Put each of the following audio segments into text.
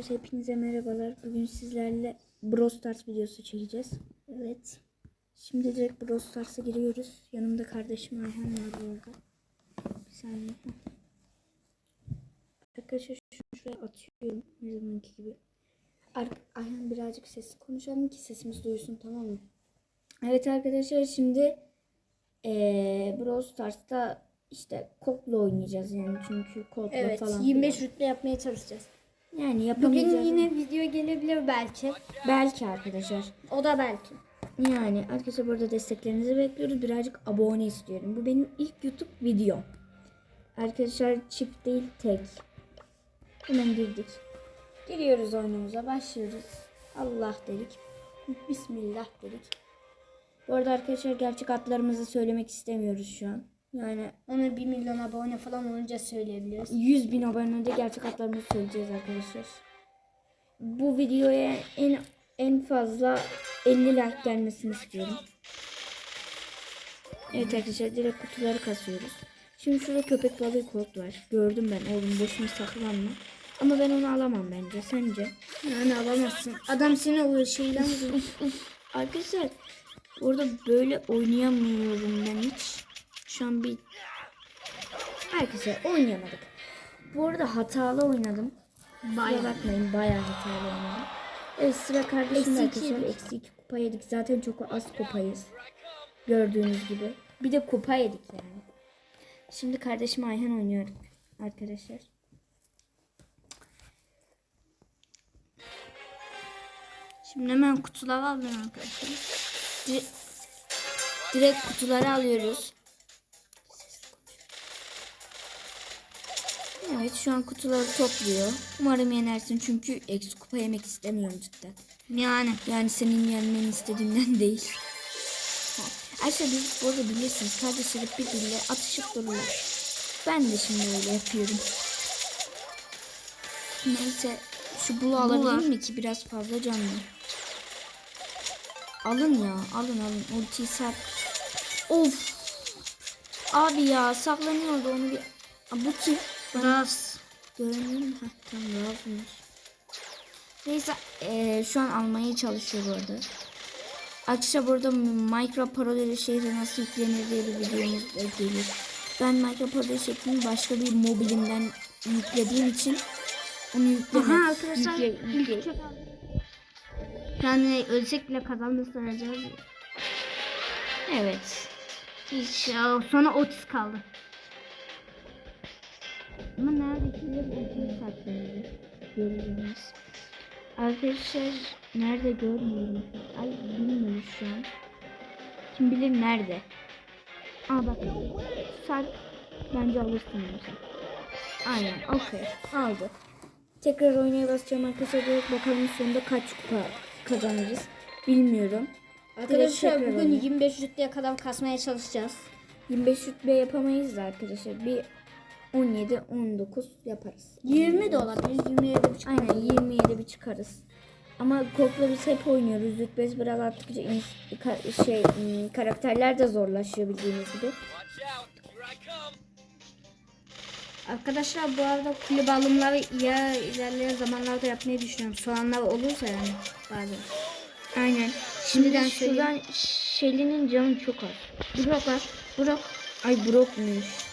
Hepinize merhabalar. Bugün sizlerle Brawl Stars videosu çekeceğiz. Evet. Şimdi direkt Brawl Stars'a giriyoruz. Yanımda kardeşim Ayhan var bu arada. Bir saniye. Arkadaşlar şunu şuraya atıyorum. Her zamanki gibi. Ar Ayhan birazcık sesli konuşalım ki sesimiz duyulsun tamam mı? Evet arkadaşlar şimdi ee, Brawl Stars'ta işte Cold'la oynayacağız yani çünkü Cold'la Evet, falan. 25 filan. rütbe yapmaya çalışacağız. Yani Bugün yapamayacağız. yine video gelebilir belki. Belki arkadaşlar. O da belki. Yani arkadaşlar burada desteklerinizi bekliyoruz. Birazcık abone istiyorum. Bu benim ilk YouTube videom. Arkadaşlar çift değil tek. Hemen girdik. Giriyoruz oyunumuza. Başlıyoruz. Allah dedik. Bismillah dedik. Bu arada arkadaşlar gerçek adlarımızı söylemek istemiyoruz şu an. Yani Onu 1 milyon abone falan olunca söyleyebiliriz. 100 bin abonede gerçek adlarımızı söyleyeceğiz arkadaşlar. Bu videoya en en fazla 50 like gelmesini istiyorum. Evet arkadaşlar direkt kutuları kasıyoruz. Şimdi şurada köpek balığı kod var. Gördüm ben oğlum boşuna saklanma. Ama ben onu alamam bence. Sence? Yani alamazsın. Adam seni o uf. Arkadaşlar orada böyle oynayamıyorum ben hiç. Şu an bir Arkadaşlar oynayamadık. Bu arada hatalı oynadım. Kusura bakmayın bayağı hatalı oynadım. Evet sıra kardeşim arkadaşlar. Eksi iki kupa yedik. Zaten çok az kupayız. Gördüğünüz gibi. Bir de kupa yedik yani. Şimdi kardeşim Ayhan oynuyor arkadaşlar. Şimdi hemen kutuları alıyorum arkadaşlar. Dire- direkt kutuları alıyoruz. Evet şu an kutuları topluyor. Umarım yenersin çünkü eksi kupa yemek istemiyorum cidden. Yani. Yani senin yenmeni istediğimden değil. Ayşe biz bu arada bilirsiniz kardeşler hep birbiriyle atışıp dururlar. Ben de şimdi öyle yapıyorum. Neyse şu bulu alabilir mi ki biraz fazla canlı. Alın ya alın alın ultiyi sak. Of. Abi ya saklanıyordu onu bir. Bu kim? Ben Ras. göremiyorum. Heh, tamam yazmış. Neyse eee, şu an almaya çalışıyor bu arada. Arkadaşlar burada Minecraft paralel şehri nasıl yüklenir diye bir videomuz da gelir. Ben Minecraft paralel şeklini başka bir mobilimden yüklediğim için onu yükleme. Aha arkadaşlar yükle- yükle-. Yani ölsek bile kazandı sayacağız. Evet. Hiç, ya, sonra 30 kaldı. Ama neredeki de ultimi saklanıyor. Görüyoruz. Arkadaşlar nerede görmüyorum. Ay bilmiyoruz şu an. Kim bilir nerede. Aa bak. Sarp. Bence alırsın sen. Aynen okey. Aldı. Tekrar oynaya basacağım arkadaşlar. Bakalım sonunda kaç kupa kazanırız. Bilmiyorum. Arkadaşlar bugün oynayayım. 25 rütbeye kadar kasmaya çalışacağız. 25 rütbe yapamayız da arkadaşlar. Bir 17, 19 yaparız. 20 de olabilir. 27 buçuk. Aynen 27 bir çıkarız. Ama Kok'la biz hep oynuyoruz. Rütbesi biraz arttıkça ka- şey ım, karakterler de zorlaşıyor bildiğiniz gibi. Arkadaşlar bu arada kulüp alımları ya ilerleyen zamanlarda yapmayı düşünüyorum. Soğanlar olursa yani bazen. Aynen. Şimdiden Şimdi şuradan Shelly'nin canı çok az. Brock var. Brock. Ay Brock'muş.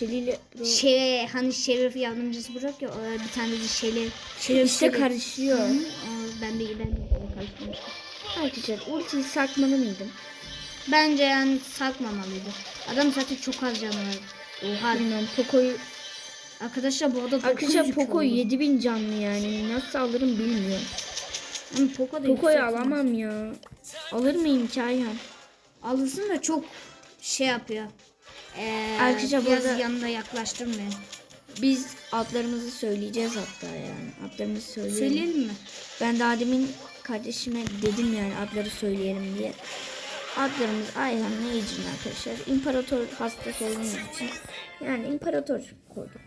Brock. Şey hani şerif yardımcısı bırak ya bir tane de şeyle şerif İşte karışıyor. Hı, o ben de ben de karıştırmıştım. Arkadaşlar ultiyi sakmalı mıydım? Bence yani sakmamalıydı. Adam zaten çok az canı var. Oha. Bilmiyorum. Poco'yu Arkadaşlar bu arada Arkadaşlar 900 Poco oldu. 7000 canlı yani. Nasıl alırım bilmiyorum. Ama Poco Poco'yu alamam ya. Alır mıyım ki Ayhan? Alırsın da çok şey yapıyor. Ee, Arkadaşlar biraz arada- yanında yaklaştırmıyor. Biz adlarımızı söyleyeceğiz hatta yani. Adlarımızı söyleyelim. Söyleyelim mi? Ben daha demin kardeşime dedim yani adları söyleyelim diye. Adlarımız Ayhan'la Ecrin arkadaşlar. İmparator hastası olduğumuz için yani imparator koyduk.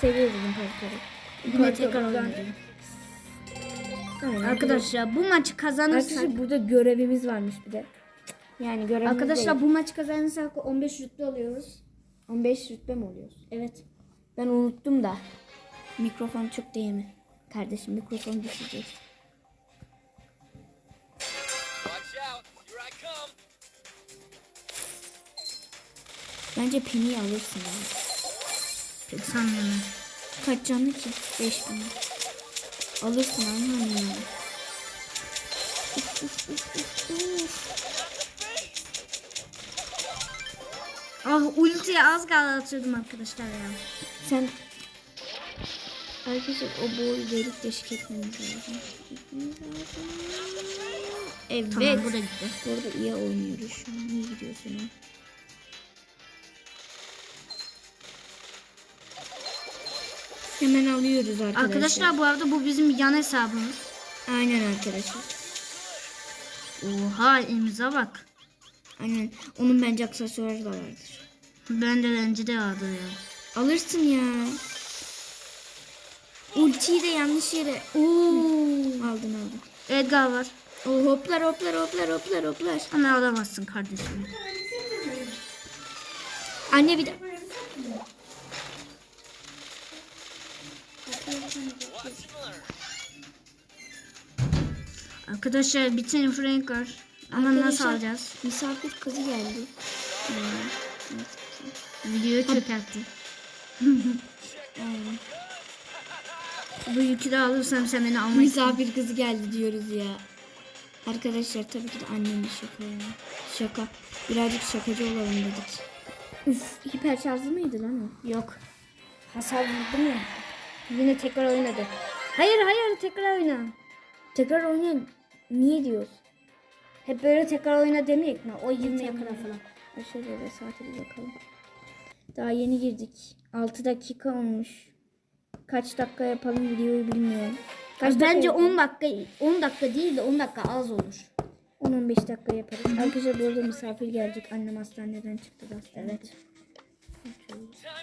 Seviyoruz imparatoru. Yine tekrar. Aynen. Arkadaşlar bu maçı kazanırsak Arkadaşlar burada görevimiz varmış bir de. Yani görevimiz Arkadaşlar değil. bu maçı kazanırsak 15 rütbe oluyoruz. 15 rütbe mi oluyoruz? Evet. Ben unuttum da. Mikrofon çok değil mi? Kardeşim mikrofonu düşecek. Watch out. Here I come. Bence Penny'i alırsın abi. Pek sanmıyorum. Kaç canlı ki? 5000. Alırsın Ayhan ya. Uf, uf, uf, uf, uf. Ah ultiye az kaldı atıyordum arkadaşlar ya. Sen Arkadaşlar o boyu verip deşik etmemiz lazım. Evet. Tamam bu da gitti. Bu arada iyi oynuyoruz şu an. İyi gidiyorsun. Hemen alıyoruz arkadaşlar. Arkadaşlar bu arada bu bizim yan hesabımız. Aynen arkadaşlar. Oha imza bak. Aynen. Onun bence aksesuarı da vardır. Ben de bence de vardı ya. Alırsın ya. Ultiyi de yanlış yere. Oo. Aldın aldın. Edgar var. O hoplar hoplar hoplar hoplar hoplar. Ama alamazsın kardeşim. Anne bir de. Arkadaşlar bir tane Frank var. Ama nasıl alacağız? Misafir kızı geldi. Ee, Videoyu çökertti. Aynen. Bu yükü de alırsam sen beni almayı Misafir kızı geldi diyoruz ya. Arkadaşlar tabii ki de annemin şaka ya. Şaka. Birazcık şakacı olalım dedik. Üf, hiper şarjlı mıydı lan o? Yok. Hasar vurdum ya. Yine tekrar oynadı. Hayır hayır tekrar oyna. Tekrar oynayın. Niye diyoruz? Hep böyle tekrar oyna demeyek mi? O 20'ye kadar falan. Şöyle bir saate bir bakalım. Daha yeni girdik. 6 dakika olmuş. Kaç dakika yapalım videoyu bilmiyorum. Kaç Bence yapalım? 10 dakika 10 dakika değil de 10 dakika az olur. 10-15 dakika yaparız. Arkadaşlar bu arada misafir gelecek. Annem hastaneden çıktı da. Evet.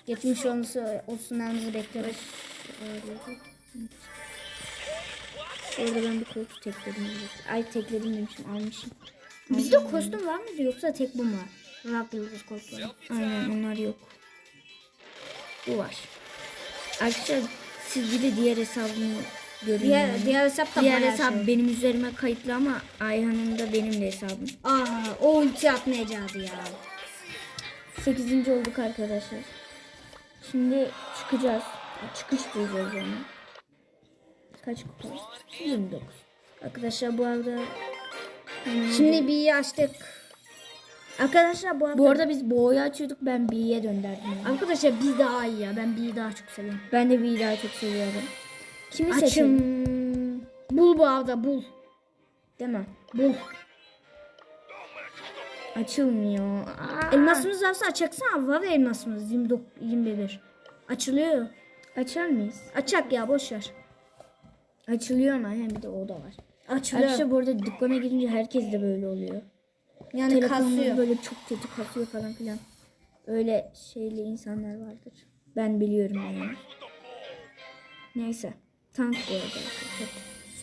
Geçmiş olsun olsunlarınızı bekliyoruz. Bu arada ben bir koltuğu tekledim. Ay tekledim demişim almışım. Bizde kostüm var mıydı yoksa tek bu mu var? Rock Yıldız kostümü. Aynen onlar yok. Bu var. Arkadaşlar siz bir de diğer hesabımı görün. Diğer, yani. diğer hesap da Diğer hesap şey. benim üzerime kayıtlı ama Ayhan'ın da benim de hesabım. Aa, o ulti atmayacaktı ya. 8. olduk arkadaşlar. Şimdi çıkacağız. Çıkış diyeceğiz yani. Kaç kupa? 29. Arkadaşlar bu arada Şimdi bir açtık. Arkadaşlar bu arada, bu arada biz boğayı açıyorduk ben B'ye döndürdüm. yani. Arkadaşlar biz daha iyi ya. Ben bir daha çok seviyorum. Ben de B'yi daha çok seviyorum. Kimi Açım. seçelim? Bul bu avda bul. Değil mi? Bul. Açılmıyor. Aa, Elmasımız varsa açaksana. Var elmasımız 29, 21. Açılıyor. açar mıyız? Açak ya boş ver. Açılıyor ama hem bir de o da var. Açılıyor. Arkadaşlar bu arada dükkana girince herkes de böyle oluyor. yani Telefonları kasıyor. böyle çok kötü kasıyor falan filan. Öyle şeyli insanlar vardır. Ben biliyorum yani. Neyse. Tank bu arada. arkadaşlar.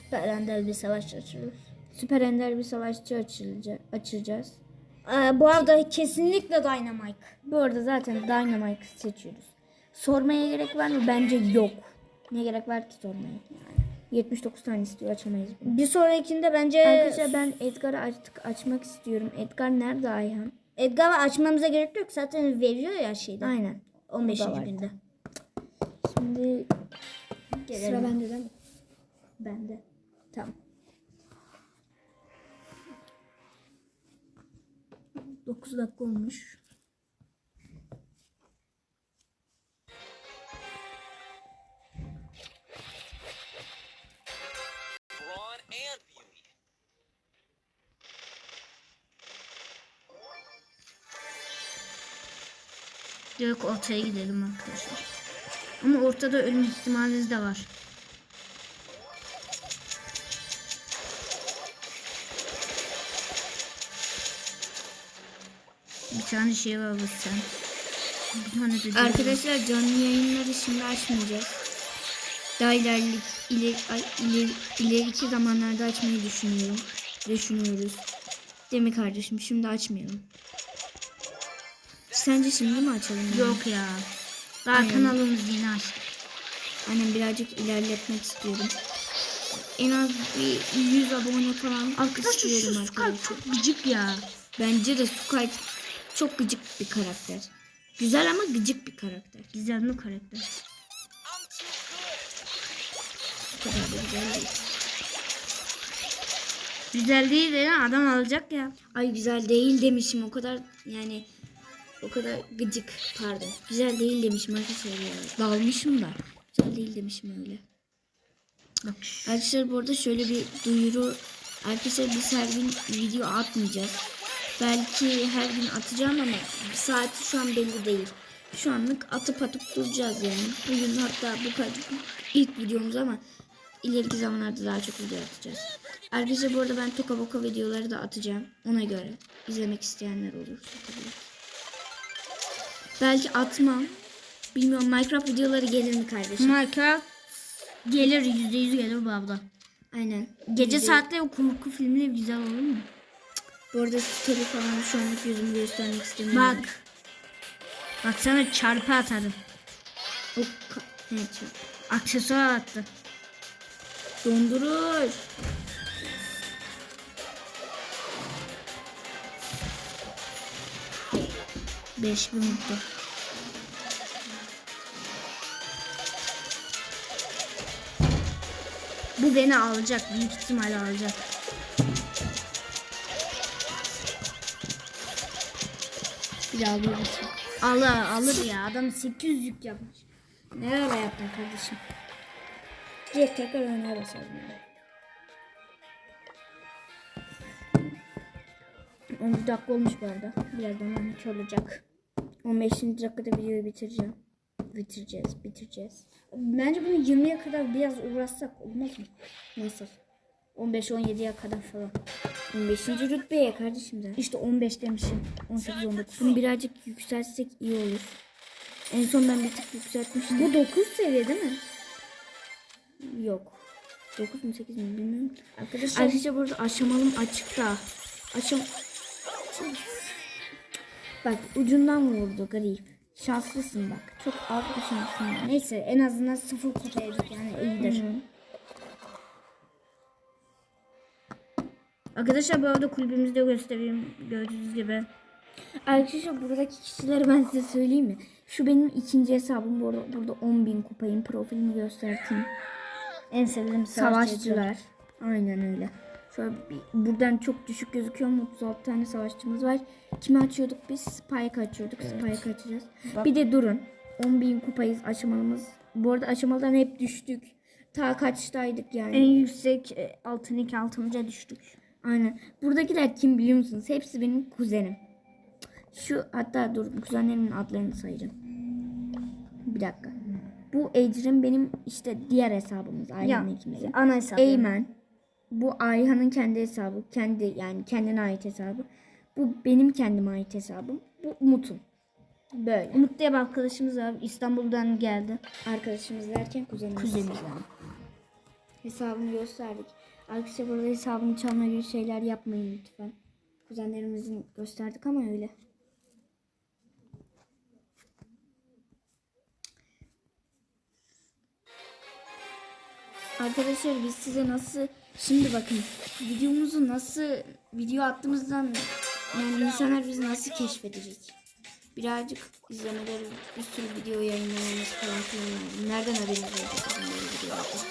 Süper ender bir savaş açılır. Süper ender bir savaşçı açılacak, açacağız. Ee, bu arada kesinlikle Dynamite. Bu arada zaten Dynamite seçiyoruz. Sormaya gerek var mı? Bence yok. Ne gerek var ki sormaya? Yani 79 tane istiyor açamayız bunu. Bir sonrakinde bence Arkadaşlar ben Edgar'ı artık açmak istiyorum. Edgar nerede Ayhan? Edgar'ı açmamıza gerek yok. Zaten veriyor ya şeyde. Aynen. 15. O da var. günde. Şimdi Gelelim. sıra bende değil mi? Bende. Tamam. 9 dakika olmuş. Direkt ortaya gidelim arkadaşlar. Ama ortada ölüm ihtimaliniz de var. Bir tane şey var bu sen. Arkadaşlar canlı yayınları şimdi açmayacağız. Daha ilerlik, ileri, ileri, ileriki zamanlarda açmayı düşünüyorum. Düşünüyoruz. Değil mi kardeşim? Şimdi açmayalım. Sence şimdi mi açalım? yani? Yok ya. Daha Aynen. kanalımızı yeni açtık. Aynen birazcık ilerletmek istiyorum. En az bir 100 abone falan Arkadaşlar istiyorum şu Sky arkadaşlar. çok gıcık ya. Bence de Sky çok gıcık bir karakter. Güzel ama gıcık bir karakter. Güzel mi karakter? Bu kadar da güzel değil. Güzel değil de adam alacak ya. Ay güzel değil demişim o kadar yani o kadar gıcık pardon. Güzel değil demişim arkadaşlar ya. Dalmışım da. Güzel değil demişim öyle. Arkadaşlar bu arada şöyle bir duyuru. Arkadaşlar biz her gün video atmayacağız. Belki her gün atacağım ama saati şu an belli değil. Şu anlık atıp atıp duracağız yani. Bugün hatta bu ilk videomuz ama ileriki zamanlarda daha çok video atacağız. Arkadaşlar bu arada ben toka boka videoları da atacağım. Ona göre izlemek isteyenler olursa tabii. Ki. Belki atmam. Bilmiyorum Minecraft videoları gelir mi kardeşim? Minecraft gelir yüzde yüz gelir bu abla. Aynen. Gece Yüzde- saatleri korku filmleri güzel olur mu? Bu arada story falan şu anlık yüzümü göstermek istemiyorum. Bak. Bak sana çarpı atarım. O çarp- Aksesuar attı. Dondurur. Beş bin mutlu. Bu beni alacak. Büyük ihtimalle alacak. Bir daha alıyoruz. Alır, alır ya. Adam 800 yük yapmış. Ne ara yaptın kardeşim? Direkt tekrar oynaya basalım. yani. 11 dakika olmuş bu arada. Birazdan 12 olacak. 15. dakikada videoyu bitireceğim. Bitireceğiz, bitireceğiz. Bence bunu 20'ye kadar biraz uğraşsak olmaz mı? Nasıl? 15-17'ye kadar falan. 15. rütbeye kardeşim zaten. İşte 15 demişim. 18-19. Bunu birazcık yükseltsek iyi olur. En son ben bir tık yükseltmiştim. Bu 9 seviye değil mi? Yok. 9 mu 8 mi bilmiyorum. Arkadaşlar Arkadaşlar burada aşamalım açıkta. Aşam... Bak ucundan vurdu garip. Şanslısın bak. Çok az bir şansın var. neyse en azından 0 kupaydık yani iyidir. Hı. Arkadaşlar bu arada kulübümüzde göstereyim gördüğünüz gibi. Arkadaşlar buradaki kişileri ben size söyleyeyim mi? Şu benim ikinci hesabım. Bu arada burada 10.000 kupayım. Profilimi göstereyim. En sevdiğim savaşçılar. Savaşçılar. Aynen öyle. Şöyle bir, buradan çok düşük gözüküyor ama 36 tane savaşçımız var. Kimi açıyorduk biz? Spike açıyorduk. Spike açacağız. Bak. Bir de durun. 10.000 kupayız aşamalımız. Bu arada aşamadan hep düştük. Ta kaçtaydık yani. En yüksek e, altın iki altımıza düştük. Aynen. Buradakiler kim biliyor musunuz? Hepsi benim kuzenim. Şu hatta dur kuzenlerimin adlarını sayacağım. Bir dakika. Bu Ecrin benim işte diğer hesabımız. Ayhan'ın ikimizin. ana hesap. Eymen. Bu Ayhan'ın kendi hesabı. Kendi yani kendine ait hesabı. Bu benim kendime ait hesabım. Bu Umut'un. Böyle. Umut diye bir arkadaşımız var. İstanbul'dan geldi. Arkadaşımız derken kuzenimiz. Kuzenimiz yani. Hesabını gösterdik. Arkadaşlar burada hesabını çalma gibi şeyler yapmayın lütfen. Kuzenlerimizin gösterdik ama öyle. Arkadaşlar biz size nasıl şimdi bakın videomuzu nasıl video attığımızdan yani insanlar bizi nasıl keşfedecek? Birazcık izlemeleri, bir sürü video yayınlamamız falan filan. Nereden haberiniz olacak bizim böyle attığımızdan?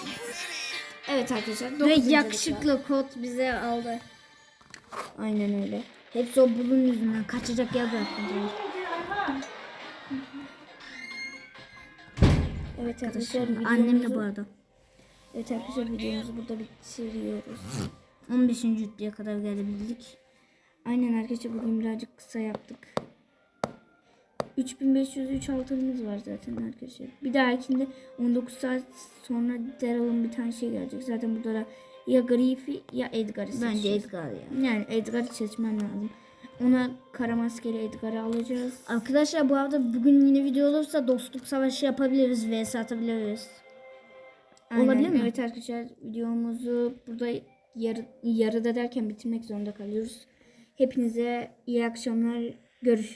Evet arkadaşlar. Ve yakışıklı kod bize aldı. dakika. Aynen öyle. Hepsi o bulun yüzünden kaçacak yer bırakmadılar. Evet arkadaşlar Annem de bu arada. Evet arkadaşlar videomuzu burada bitiriyoruz. 15. rütbeye kadar gelebildik. Aynen arkadaşlar bugün birazcık kısa yaptık. 3503 altınımız var zaten arkadaşlar. Bir dahakinde 19 saat sonra Daryl'ın bir tane şey gelecek. Zaten burada da ya Griff'i ya Edgar'ı Bence seçeceğiz. Edgar ya. Yani Edgar'ı seçmem lazım. Ona kara maskeli Edgar'ı alacağız. Arkadaşlar bu arada bugün yine video olursa dostluk savaşı yapabiliriz. VS atabiliriz. Aynen. Olabilir mi? Evet arkadaşlar videomuzu burada yarı, yarıda derken bitirmek zorunda kalıyoruz. Hepinize iyi akşamlar. Görüşürüz.